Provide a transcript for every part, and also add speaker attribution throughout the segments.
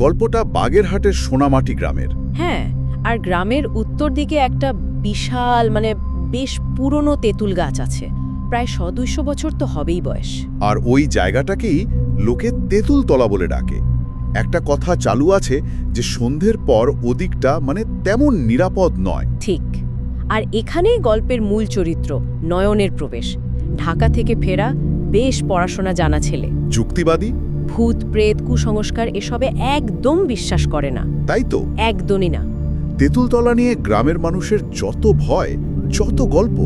Speaker 1: গল্পটা বাগেরহাটের সোনামাটি গ্রামের।
Speaker 2: হ্যাঁ আর গ্রামের উত্তর দিকে একটা বিশাল মানে বেশ পুরনো তেঁতুল গাছ আছে। প্রায় শ দুইশো বছর তো হবেই বয়স।
Speaker 1: আর ওই জায়গাটাকেই লোকে তেঁতুল তলা বলে ডাকে। একটা কথা চালু আছে যে সন্ধ্যের পর ওদিকটা মানে তেমন নিরাপদ নয়।
Speaker 2: ঠিক। আর এখানেই গল্পের মূল চরিত্র নয়নের প্রবেশ। ঢাকা থেকে ফেরা বেশ পড়াশোনা জানা ছেলে।
Speaker 1: যুক্তিবাদী?
Speaker 2: ভূত প্রেত কুসংস্কার এসবে একদম বিশ্বাস করে না।
Speaker 1: তাই তো?
Speaker 2: একদমই না।
Speaker 1: তেঁতুলতলা নিয়ে গ্রামের মানুষের যত ভয় যত গল্প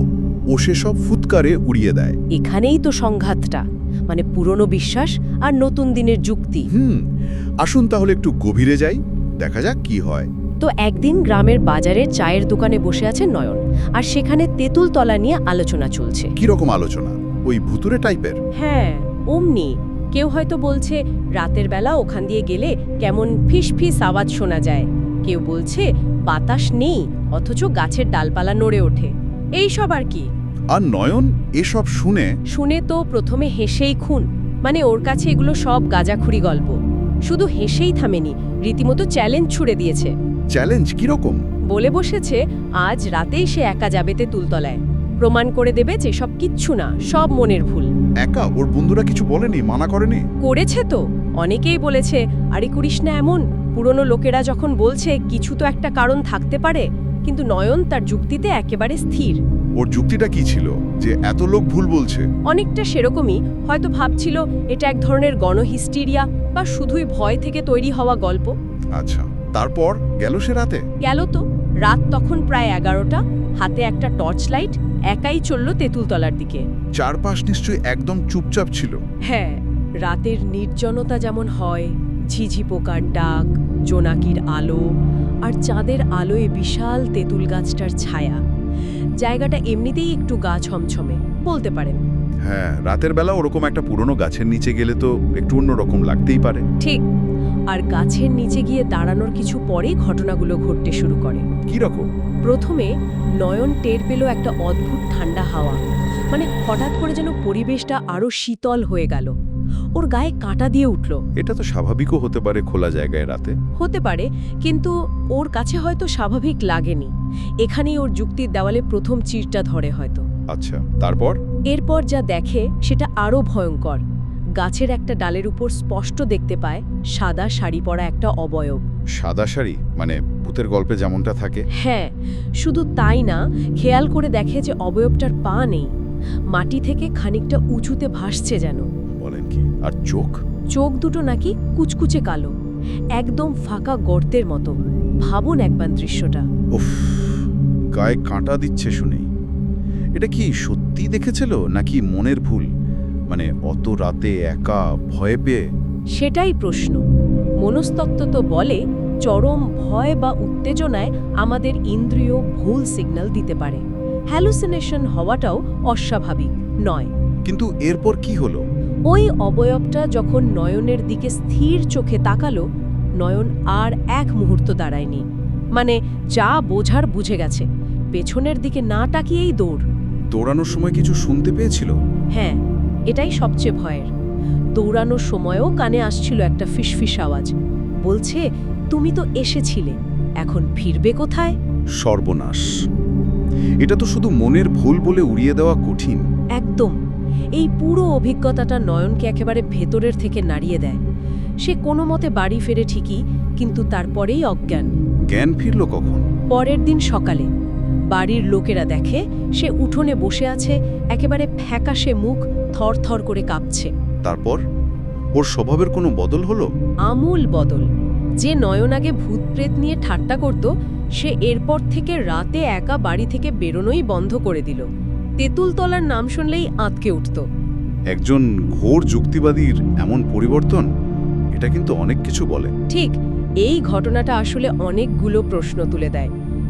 Speaker 1: ও সেসব ফুৎকারে উড়িয়ে দেয়।
Speaker 2: এখানেই তো সংঘাতটা মানে পুরনো বিশ্বাস আর নতুন দিনের যুক্তি।
Speaker 1: হুম আসুন তাহলে একটু গভীরে যাই দেখা যাক কি হয়।
Speaker 2: তো একদিন গ্রামের বাজারে চায়ের দোকানে বসে আছে নয়ন আর সেখানে তেঁতুলতলা নিয়ে আলোচনা চলছে।
Speaker 1: কি রকম আলোচনা? ওই ভুতুরে টাইপের?
Speaker 2: হ্যাঁ অমনি। কেউ হয়তো বলছে রাতের বেলা ওখান দিয়ে গেলে কেমন ফিস ফিস আওয়াজ শোনা যায়। কেউ বলছে বাতাস নেই অথচ গাছের ডালপালা নড়ে ওঠে। এই সব আর কি?
Speaker 1: আর নয়ন এসব শুনে
Speaker 2: শুনে তো প্রথমে হেসেই খুন। মানে ওর কাছে এগুলো সব গাজাখুরি গল্প। শুধু হেসেই থামেনি রীতিমতো চ্যালেঞ্জ ছুড়ে দিয়েছে।
Speaker 1: চ্যালেঞ্জ কি রকম
Speaker 2: বলে বসেছে আজ রাতেই সে একা যাবেতে তেঁতুলতলায়। প্রমাণ করে দেবে যে সব কিচ্ছু না সব মনের ভুল।
Speaker 1: একা? ওর বন্ধুরা কিছু বলেনি? মানা করেনি?
Speaker 2: করেছে তো। অনেকেই বলেছে আরে করিস না এমন। পুরনো লোকেরা যখন বলছে কিছু তো একটা কারণ থাকতে পারে কিন্তু নয়ন তার যুক্তিতে একেবারে স্থির।
Speaker 1: ওর যুক্তিটা কি ছিল? যে এত লোক ভুল বলছে?
Speaker 2: অনেকটা সেরকমই। হয়তো ভাবছিল এটা এক ধরনের গণহিস্টিরিয়া বা শুধুই ভয় থেকে তৈরি হওয়া গল্প।
Speaker 1: আচ্ছা। তারপর? গেল সে রাতে?
Speaker 2: গেল তো। রাত তখন প্রায় এগারোটা হাতে একটা টর্চ লাইট একাই চলল তেঁতুলতলার দিকে।
Speaker 1: চারপাশ নিশ্চয়ই একদম চুপচাপ ছিল।
Speaker 2: হ্যাঁ রাতের নির্জনতা যেমন হয় ঝিঝি পোকার ডাক জোনাকির আলো আর চাঁদের আলোয় বিশাল তেঁতুল গাছটার ছায়া। জায়গাটা এমনিতেই একটু গা ছমছমে বলতে পারেন।
Speaker 1: হ্যাঁ রাতের বেলা ওরকম একটা পুরনো গাছের নিচে গেলে তো একটু অন্যরকম লাগতেই পারে।
Speaker 2: ঠিক। আর গাছের নিচে গিয়ে দাঁড়ানোর কিছু পরেই ঘটনাগুলো ঘটতে শুরু করে।
Speaker 1: কি রকম?
Speaker 2: প্রথমে নয়ন টের পেল একটা অদ্ভুত ঠান্ডা হাওয়া। মানে হঠাৎ করে যেন পরিবেশটা আরও শীতল হয়ে গেল। ওর গায়ে কাঁটা দিয়ে উঠল।
Speaker 1: এটা তো স্বাভাবিকও হতে পারে খোলা জায়গায় রাতে।
Speaker 2: হতে পারে কিন্তু ওর কাছে হয়তো স্বাভাবিক লাগেনি। এখানেই ওর যুক্তির দেওয়ালে প্রথম চিরটা ধরে হয়তো।
Speaker 1: আচ্ছা তারপর?
Speaker 2: এরপর যা দেখে সেটা আরও ভয়ঙ্কর। গাছের একটা ডালের উপর স্পষ্ট দেখতে পায় সাদা শাড়ি পরা একটা অবয়ব।
Speaker 1: সাদা শাড়ি? মানে ভূতের গল্পে যেমনটা থাকে?
Speaker 2: হ্যাঁ শুধু তাই না খেয়াল করে দেখে যে অবয়বটার পা নেই। মাটি থেকে খানিকটা উঁচুতে ভাসছে যেন।
Speaker 1: বলেন কি? আর চোখ?
Speaker 2: চোখ দুটো নাকি কুচকুচে কালো। একদম ফাঁকা গর্তের মতো। ভাবুন একবার দৃশ্যটা।
Speaker 1: উফ গায়ে কাঁটা দিচ্ছে শুনেই। এটা কি সত্যি দেখেছিল নাকি মনের ভুল? মানে অত রাতে একা ভয় পেয়ে?
Speaker 2: সেটাই প্রশ্ন। মনস্তত্ত্ব তো বলে চরম ভয় বা উত্তেজনায় আমাদের ইন্দ্রিয় ভুল সিগন্যাল দিতে পারে। হ্যালুসিনেশন হওয়াটাও অস্বাভাবিক নয়।
Speaker 1: কিন্তু এরপর কি হলো?
Speaker 2: ওই অবয়বটা যখন নয়নের দিকে স্থির চোখে তাকালো নয়ন আর এক মুহূর্ত দাঁড়ায়নি। মানে যা বোঝার বুঝে গেছে। পেছনের দিকে না তাকিয়েই দৌড়।
Speaker 1: দৌড়ানোর সময় কিছু শুনতে পেয়েছিল?
Speaker 2: হ্যাঁ এটাই সবচেয়ে ভয়ের। দৌড়ানোর সময়ও কানে আসছিল একটা ফিসফিস আওয়াজ। বলছে তুমি তো এসেছিলে এখন ফিরবে কোথায়?
Speaker 1: সর্বনাশ। এটা তো শুধু মনের ভুল বলে উড়িয়ে দেওয়া কঠিন।
Speaker 2: একদম। এই পুরো অভিজ্ঞতাটা নয়নকে একেবারে ভেতরের থেকে নাড়িয়ে দেয়। সে কোনো মতে বাড়ি ফেরে ঠিকই কিন্তু তারপরেই অজ্ঞান।
Speaker 1: জ্ঞান ফিরল কখন?
Speaker 2: পরের দিন সকালে। বাড়ির লোকেরা দেখে সে উঠোনে বসে আছে একেবারে ফ্যাকাশে মুখ থরথর করে কাঁপছে।
Speaker 1: তারপর? ওর স্বভাবের কোনো বদল হলো?
Speaker 2: আমূল বদল। যে নয়ন আগে ভূতপ্রেত নিয়ে ঠাট্টা করত সে এরপর থেকে রাতে একা বাড়ি থেকে বেরোনোই বন্ধ করে দিল। তেঁতুলতলার নাম শুনলেই আঁতকে উঠত।
Speaker 1: একজন ঘোর যুক্তিবাদীর এমন পরিবর্তন? এটা কিন্তু অনেক কিছু বলে।
Speaker 2: ঠিক এই ঘটনাটা আসলে অনেকগুলো প্রশ্ন তুলে দেয়।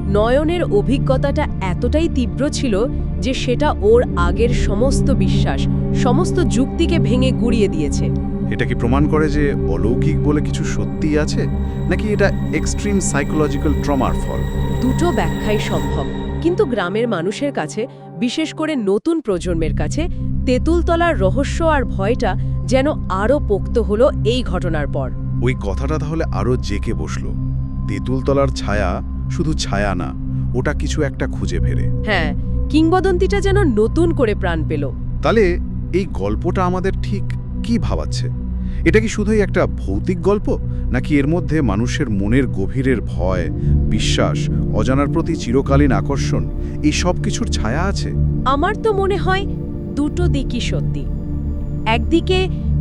Speaker 2: নয়নের অভিজ্ঞতাটা এতটাই তীব্র ছিল যে সেটা ওর আগের সমস্ত বিশ্বাস সমস্ত যুক্তিকে ভেঙে গুড়িয়ে দিয়েছে।
Speaker 1: এটা কি প্রমাণ করে যে অলৌকিক বলে কিছু সত্যিই আছে? নাকি এটা এক্সট্রিম সাইকোলজিক্যাল ট্রমার ফল?
Speaker 2: দুটো ব্যাখ্যাই সম্ভব। কিন্তু গ্রামের মানুষের কাছে বিশেষ করে নতুন প্রজন্মের কাছে তেঁতুলতলার রহস্য আর ভয়টা যেন আরও পোক্ত হলো এই ঘটনার পর।
Speaker 1: ওই কথাটা তাহলে আরও জেকে বসল। তেঁতুলতলার ছায়া শুধু ছায়া না ওটা কিছু একটা খুঁজে ফেরে।
Speaker 2: হ্যাঁ কিংবদন্তিটা যেন নতুন করে প্রাণ পেল।
Speaker 1: তাহলে এই গল্পটা আমাদের ঠিক কি ভাবাচ্ছে? এটা কি শুধুই একটা ভৌতিক গল্প নাকি এর মধ্যে মানুষের মনের গভীরের ভয় বিশ্বাস অজানার প্রতি চিরকালীন আকর্ষণ এই সব কিছুর ছায়া আছে?
Speaker 2: আমার তো মনে হয় দুটো দিকই সত্যি। একদিকে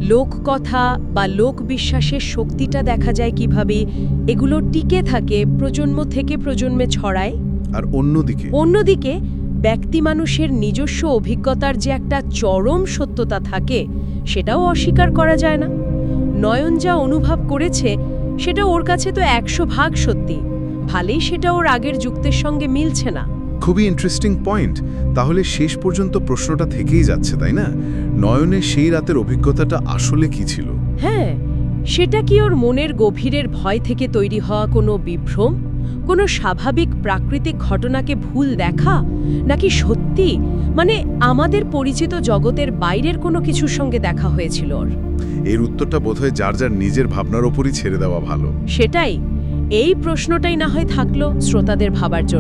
Speaker 2: লোককথা বা লোক বিশ্বাসের শক্তিটা দেখা যায় কীভাবে? এগুলো টিকে থাকে প্রজন্ম থেকে প্রজন্মে ছড়ায়।
Speaker 1: আর অন্যদিকে?
Speaker 2: অন্যদিকে ব্যক্তি মানুষের নিজস্ব অভিজ্ঞতার যে একটা চরম সত্যতা থাকে সেটাও অস্বীকার করা যায় না। নয়ন যা অনুভব করেছে সেটা ওর কাছে তো একশো ভাগ সত্যি। ভালেই সেটা ওর আগের যুক্তের সঙ্গে মিলছে না।
Speaker 1: খুবই ইন্টারেস্টিং পয়েন্ট তাহলে শেষ পর্যন্ত প্রশ্নটা থেকেই যাচ্ছে তাই না? নয়নের সেই রাতের অভিজ্ঞতাটা আসলে কি ছিল?
Speaker 2: হ্যাঁ সেটা কি ওর মনের গভীরের ভয় থেকে তৈরি হওয়া কোনো বিভ্রম? কোনো স্বাভাবিক প্রাকৃতিক ঘটনাকে ভুল দেখা? নাকি সত্যি? মানে আমাদের পরিচিত জগতের বাইরের কোনো কিছুর সঙ্গে দেখা হয়েছিল ওর।
Speaker 1: এর উত্তরটা বোধহয় যার যার নিজের ভাবনার ওপরই ছেড়ে দেওয়া ভালো।
Speaker 2: সেটাই। এই প্রশ্নটাই না হয় থাকল শ্রোতাদের ভাবার জন্য।